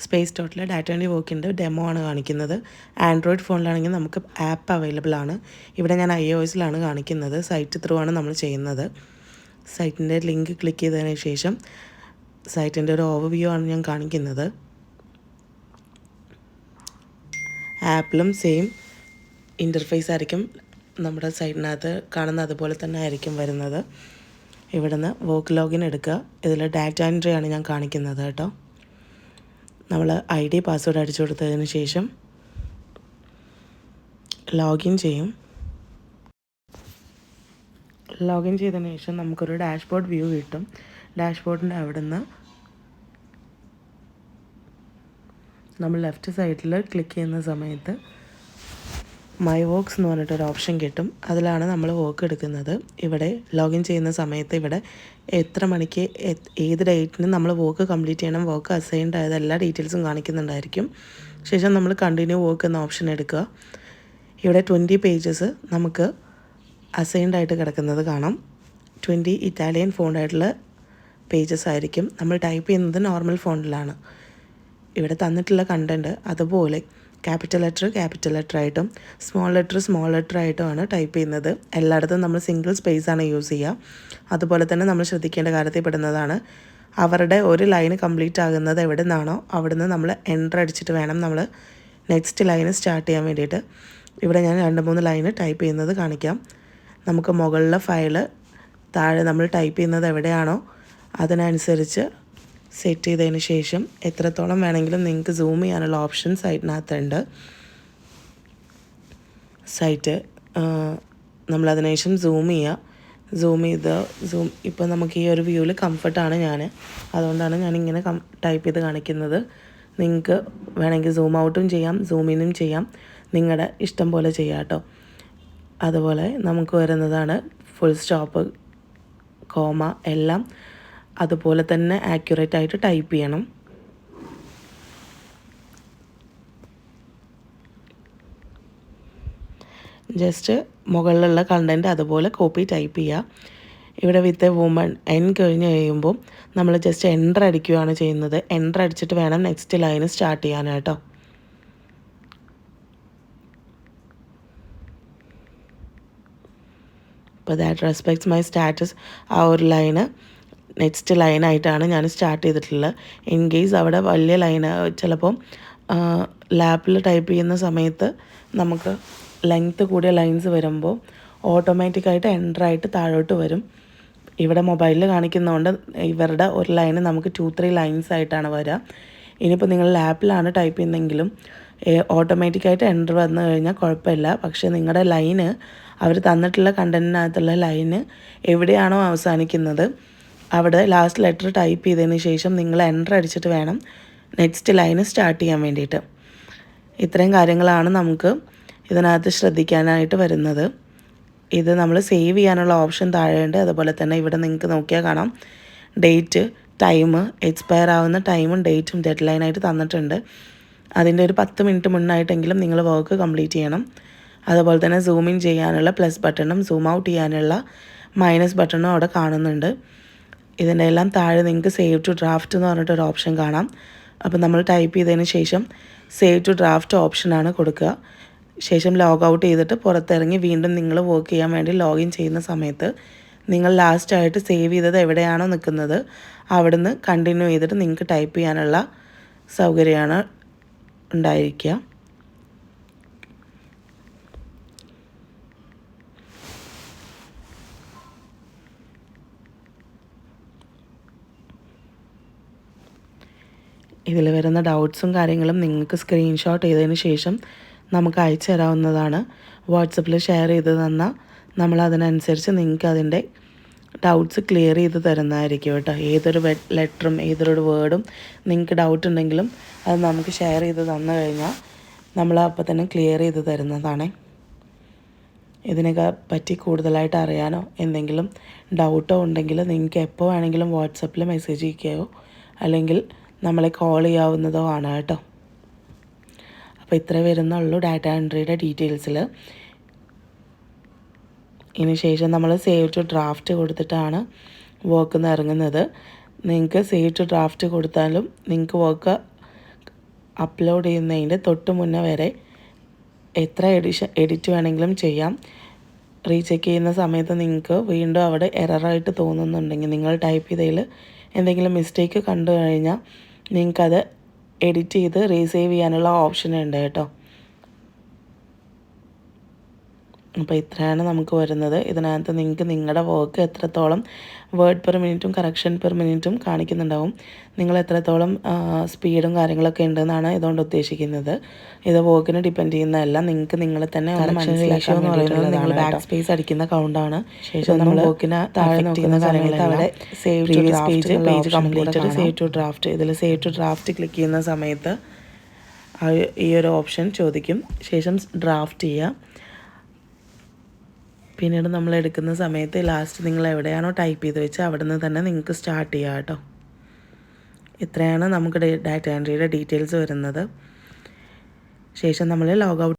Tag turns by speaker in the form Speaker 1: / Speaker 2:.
Speaker 1: Space ടോട്ടിൽ data and വർക്കിന്റെ demo ആണ് കാണിക്കുന്നത്. ആൻഡ്രോയിഡ് ഫോണിലാണെങ്കിൽ നമുക്ക് ആപ്പ് അവൈലബിൾ ആണ്. ഇവിടെ ഞാൻ ഐ ഒ എസിലാണ് കാണിക്കുന്നത്. സൈറ്റ് ത്രൂ ആണ് നമ്മൾ ചെയ്യുന്നത്. സൈറ്റിന്റെ ലിങ്ക് ക്ലിക്ക് ചെയ്തതിന് ശേഷം സൈറ്റിന്റെ ഒരു ഓവർവ്യൂ ആണ് ഞാൻ കാണിക്കുന്നത്. ആപ്പിലും സെയിം ഇന്റർഫേസ് ആയിരിക്കും നമ്മുടെ സൈറ്റിനകത്ത് കാണുന്ന അതുപോലെ തന്നെ ആയിരിക്കും വരുന്നത്. ഇവിടുന്ന് വർക്ക് ലോഗിൻ എടുക്കുക. ഇതിൽ ഡാറ്റ എൻട്രി ആണ് ഞാൻ കാണിക്കുന്നത് കേട്ടോ. നമ്മൾ ഐ ഡി പാസ്വേഡ് അടിച്ചു കൊടുത്തതിന് ശേഷം ലോഗിൻ ചെയ്യും. ലോഗിൻ ചെയ്തതിന് ശേഷം നമുക്കൊരു ഡാഷ്ബോർഡ് വ്യൂ കിട്ടും. ഡാഷ്ബോർഡിന്റെ അവിടുന്ന് നമ്മൾ ലെഫ്റ്റ് സൈഡിൽ ക്ലിക്ക് ചെയ്യുന്ന സമയത്ത് മൈ വോക്സ് എന്ന് പറഞ്ഞിട്ടൊരു ഓപ്ഷൻ കിട്ടും. അതിലാണ് നമ്മൾ വോക്ക് എടുക്കുന്നത്. ഇവിടെ ലോഗിൻ ചെയ്യുന്ന സമയത്ത് ഇവിടെ എത്ര മണിക്ക് ഏത് ഡേറ്റിന് നമ്മൾ വോക്ക് കംപ്ലീറ്റ് ചെയ്യണം വോക്ക് അസൈൻഡ് ആയത് എല്ലാ ഡീറ്റെയിൽസും കാണിക്കുന്നുണ്ടായിരിക്കും. ശേഷം നമ്മൾ കണ്ടിന്യൂ വോക്ക് എന്ന ഓപ്ഷൻ എടുക്കുക. ഇവിടെ ട്വന്റി പേജസ് നമുക്ക് അസൈൻഡ് ആയിട്ട് കിടക്കുന്നത് കാണാം. ട്വന്റി ഇറ്റാലിയൻ ഫോണ്ടായിട്ടുള്ള പേജസ് ആയിരിക്കും. നമ്മൾ ടൈപ്പ് ചെയ്യുന്നത് നോർമൽ ഫോണ്ടിലാണ് ഇവിടെ തന്നിട്ടുള്ള കണ്ടന്റ് അതുപോലെ ക്യാപിറ്റൽ ലെറ്റർ ക്യാപിറ്റൽ ലെറ്റർ ആയിട്ടും സ്മോൾ ലെറ്റർ സ്മോൾ ലെറ്റർ ആയിട്ടുമാണ് ടൈപ്പ് ചെയ്യുന്നത്. എല്ലായിടത്തും നമ്മൾ സിംഗിൾ സ്പേസ് ആണ് യൂസ് ചെയ്യുക. അതുപോലെ തന്നെ നമ്മൾ ശ്രദ്ധിക്കേണ്ട കാര്യത്തിൽ പെടുന്നതാണ് അവരുടെ ഒരു ലൈൻ കംപ്ലീറ്റ് ആകുന്നത് എവിടെ നിന്നാണോ അവിടുന്ന് നമ്മൾ എന്റർ അടിച്ചിട്ട് വേണം നമ്മൾ നെക്സ്റ്റ് ലൈന് സ്റ്റാർട്ട് ചെയ്യാൻ വേണ്ടിയിട്ട്. ഇവിടെ ഞാൻ രണ്ട് മൂന്ന് ലൈന് ടൈപ്പ് ചെയ്യുന്നത് കാണിക്കാം. നമുക്ക് മുകളിലെ ഫയൽ താഴെ നമ്മൾ ടൈപ്പ് ചെയ്യുന്നത് എവിടെയാണോ അതിനനുസരിച്ച് സെറ്റ് ചെയ്തതിന് ശേഷം എത്രത്തോളം വേണമെങ്കിലും നിങ്ങൾക്ക് സൂം ചെയ്യാനുള്ള ഓപ്ഷൻ സൈറ്റിനകത്തുണ്ട് സൈറ്റ് നമ്മൾ ശേഷം സൂം ചെയ്യുക സൂം ചെയ്ത് സൂം ഇപ്പോൾ നമുക്ക് ഈ ഒരു വ്യൂവിൽ കംഫർട്ടാണ് ഞാൻ അതുകൊണ്ടാണ് ഞാനിങ്ങനെ കം ടൈപ്പ് ചെയ്ത് കാണിക്കുന്നത്. നിങ്ങൾക്ക് വേണമെങ്കിൽ സൂം ഔട്ടും ചെയ്യാം സൂം ഇന്നും ചെയ്യാം. നിങ്ങളുടെ ഇഷ്ടം പോലെ ചെയ്യാം കേട്ടോ അതുപോലെ നമുക്ക് വരുന്നതാണ് ഫുൾ സ്റ്റോപ്പ് കോമ എല്ലാം. അതുപോലെ തന്നെ ആക്യുറേറ്റ് ആയിട്ട് ടൈപ്പ് ചെയ്യണം. ജസ്റ്റ് മുകളിലുള്ള കണ്ടന്റ് അതുപോലെ കോപ്പി ടൈപ്പ് ചെയ്യുക ഇവിടെ വിത്ത് എ വുമൺ എൻ കഴിഞ്ഞ് കഴിയുമ്പോൾ നമ്മൾ ജസ്റ്റ് എന്റർ അടിക്കുകയാണ് ചെയ്യുന്നത്. എന്റർ അടിച്ചിട്ട് വേണം നെക്സ്റ്റ് ലൈന് സ്റ്റാർട്ട് ചെയ്യാനായിട്ടോ. അപ്പോൾ ദാറ്റ് റെസ്പെക്ട്സ് മൈ സ്റ്റാറ്റസ് ആ ഒരു ലൈന് നെക്സ്റ്റ് ലൈനായിട്ടാണ് ഞാൻ സ്റ്റാർട്ട് ചെയ്തിട്ടുള്ളത്. ഇൻ കേസ് അവിടെ വലിയ ലൈന് ചിലപ്പം ലാപ്പിൽ ടൈപ്പ് ചെയ്യുന്ന സമയത്ത് നമുക്ക് ലെങ്ത്ത് കൂടിയ ലൈൻസ് വരുമ്പോൾ ഓട്ടോമാറ്റിക്കായിട്ട് എന്ററായിട്ട് താഴോട്ട് വരും. ഇവിടെ മൊബൈലിൽ കാണിക്കുന്നതുകൊണ്ട് ഇവരുടെ ഒരു ലൈന് നമുക്ക് ടു ത്രീ ലൈൻസ് ആയിട്ടാണ് വരിക ഇനിയിപ്പോൾ നിങ്ങൾ ലാപ്പിലാണ് ടൈപ്പ് ചെയ്യുന്നതെങ്കിലും ഓട്ടോമാറ്റിക്കായിട്ട് എന്റർ വന്നു കഴിഞ്ഞാൽ കുഴപ്പമില്ല. പക്ഷേ നിങ്ങളുടെ ലൈന് അവർ തന്നിട്ടുള്ള കണ്ടന്റിനകത്തുള്ള ലൈന് എവിടെയാണോ അവസാനിക്കുന്നത്. അവിടെ ലാസ്റ്റ് ലെറ്റർ ടൈപ്പ് ചെയ്തതിന് ശേഷം നിങ്ങൾ എന്റർ അടിച്ചിട്ട് വേണം നെക്സ്റ്റ് ലൈന് സ്റ്റാർട്ട് ചെയ്യാൻ വേണ്ടിയിട്ട്. ഇത്രയും കാര്യങ്ങളാണ് നമുക്ക് ഇതിനകത്ത് ശ്രദ്ധിക്കാനായിട്ട് വരുന്നത്. ഇത് നമ്മൾ സേവ് ചെയ്യാനുള്ള ഓപ്ഷൻ താഴെയുണ്ട്. അതുപോലെ തന്നെ ഇവിടെ നിങ്ങൾക്ക് നോക്കിയാൽ കാണാം. ഡേറ്റ് ടൈം എക്സ്പയർ ആവുന്ന ടൈമും ഡേറ്റും ഡെഡ് ലൈനായിട്ട് തന്നിട്ടുണ്ട്. അതിന്റെ ഒരു പത്ത് മിനിറ്റ് മുന്നായിട്ടെങ്കിലും നിങ്ങൾ വർക്ക് കംപ്ലീറ്റ് ചെയ്യണം. അതുപോലെ തന്നെ സൂം ഇൻ ചെയ്യാനുള്ള പ്ലസ് ബട്ടണും സൂം ഔട്ട് ചെയ്യാനുള്ള മൈനസ് ബട്ടണും അവിടെ കാണുന്നുണ്ട്. ഇതിന്റെ എല്ലാം താഴെ നിങ്ങൾക്ക് സേവ് ടു ഡ്രാഫ്റ്റ് എന്ന് പറഞ്ഞിട്ടൊരു ഓപ്ഷൻ കാണാം. അപ്പോൾ നമ്മൾ ടൈപ്പ് ചെയ്തതിന് ശേഷം സേവ് ടു ഡ്രാഫ്റ്റ് ഓപ്ഷനാണ് കൊടുക്കുക. ശേഷം ലോഗ് ഔട്ട് ചെയ്തിട്ട് പുറത്തിറങ്ങി വീണ്ടും നിങ്ങൾ വർക്ക് ചെയ്യാൻ വേണ്ടി ലോഗിൻ ചെയ്യുന്ന സമയത്ത് നിങ്ങൾ ലാസ്റ്റായിട്ട് സേവ് ചെയ്തത് എവിടെയാണോ നിൽക്കുന്നത് അവിടുന്ന് കണ്ടിന്യൂ ചെയ്തിട്ട് നിങ്ങൾക്ക് ടൈപ്പ് ചെയ്യാനുള്ള സൗകര്യമാണ് ഉണ്ടായിരിക്കുക. ഇതിൽ വരുന്ന ഡൗട്ട്സും കാര്യങ്ങളും നിങ്ങൾക്ക് സ്ക്രീൻഷോട്ട് ചെയ്തതിന് ശേഷം നമുക്ക് അയച്ചു തരാവുന്നതാണ്. വാട്സപ്പിൽ ഷെയർ ചെയ്ത് തന്നാൽ നമ്മൾ അതിനനുസരിച്ച് നിങ്ങൾക്ക് അതിന്റെ ഡൗട്ട്സ് ക്ലിയർ ചെയ്ത് തരുന്നതായിരിക്കും കേട്ടോ. ഏതൊരു ലെറ്ററും ഏതൊരു വേർഡും നിങ്ങൾക്ക് ഡൗട്ട് ഉണ്ടെങ്കിലും അത് നമുക്ക് ഷെയർ ചെയ്ത് തന്നു കഴിഞ്ഞാൽ നമ്മൾ അപ്പോൾ തന്നെ ക്ലിയർ ചെയ്ത് തരുന്നതാണ്. ഇതിനൊക്കെ പറ്റി കൂടുതലായിട്ട് അറിയാനോ എന്തെങ്കിലും ഡൗട്ടോ ഉണ്ടെങ്കിൽ നിങ്ങൾക്ക് എപ്പോൾ വേണമെങ്കിലും വാട്സപ്പിൽ മെസ്സേജ് അയക്കുകയോ അല്ലെങ്കിൽ നമ്മളെ കോൾ ചെയ്യാവുന്നതോ ആണ് കേട്ടോ. അപ്പോൾ ഇത്ര വരുന്നുള്ളൂ ഡാറ്റ എൻട്രിയുടെ ഡീറ്റെയിൽസിൽ ഇതിനുശേഷം നമ്മൾ സേവ് ടു ഡ്രാഫ്റ്റ് കൊടുത്തിട്ടാണ് വർക്ക് ഇറങ്ങുന്നത്. നിങ്ങൾക്ക് സേവ് ടു ഡ്രാഫ്റ്റ് കൊടുത്താലും നിങ്ങൾക്ക് വർക്ക് അപ്ലോഡ് ചെയ്യുന്നതിന്റെ തൊട്ട് മുന്നേ വരെ എത്ര എഡിഷൻ എഡിറ്റ് വേണമെങ്കിലും ചെയ്യാം. റീചെക്ക് ചെയ്യുന്ന സമയത്ത് നിങ്ങൾക്ക് വീണ്ടും അവിടെ എററായിട്ട് തോന്നുന്നുണ്ടെങ്കിൽ നിങ്ങൾ ടൈപ്പ് ചെയ്തതിൽ എന്തെങ്കിലും മിസ്റ്റേക്ക് കണ്ടു കഴിഞ്ഞാൽ നിങ്ങൾക്കത് എഡിറ്റ് ചെയ്ത് റീസേവ് ചെയ്യാനുള്ള ഓപ്ഷൻ ഉണ്ട് കേട്ടോ. അപ്പോൾ ഇത്രയാണ് നമുക്ക് വരുന്നത്. ഇതിനകത്ത് നിങ്ങൾക്ക് നിങ്ങളുടെ വർക്ക് എത്രത്തോളം വേർഡ് പെർ മിനിറ്റും കറക്ഷൻ പെർ മിനിറ്റും കാണിക്കുന്നുണ്ടാവും. നിങ്ങൾ എത്രത്തോളം സ്പീഡും കാര്യങ്ങളൊക്കെ ഉണ്ടെന്നാണ് ഇതുകൊണ്ട് ഉദ്ദേശിക്കുന്നത്. ഇത് വർക്കിന് ഡിപ്പെൻഡ് ചെയ്യുന്നതല്ല. നിങ്ങൾക്ക് നിങ്ങളെ തന്നെ മനസ്സിലാക്കാൻ വേണ്ടിയിട്ടുള്ളതാണ് നിങ്ങൾ ബാക്ക് സ്പേസ് അടിക്കുന്ന കൗണ്ടാണ് ശേഷം നമ്മൾ വർക്കിനെ താഴെ നോക്കുന്ന അവിടെ save page page completed save to draft ഇതിൽ സേവ് ടു ഡ്രാഫ്റ്റ് ക്ലിക്ക് ചെയ്യുന്ന സമയത്ത് ഈ ഒരു ഓപ്ഷൻ ചോദിക്കും. ശേഷം ഡ്രാഫ്റ്റ് ചെയ്യുക പിന്നീട് നമ്മൾ എടുക്കുന്ന സമയത്ത് ലാസ്റ്റ് നിങ്ങൾ എവിടെയാണോ ടൈപ്പ് ചെയ്ത് വെച്ച് അവിടെ നിന്ന് തന്നെ നിങ്ങൾക്ക് സ്റ്റാർട്ട് ചെയ്യാം കേട്ടോ. ഇത്രയാണ് നമുക്ക് ഡാറ്റ എൻട്രിയുടെ ഡീറ്റെയിൽസ് വരുന്നത്. ശേഷം നമ്മൾ ലോഗ് ഔട്ട്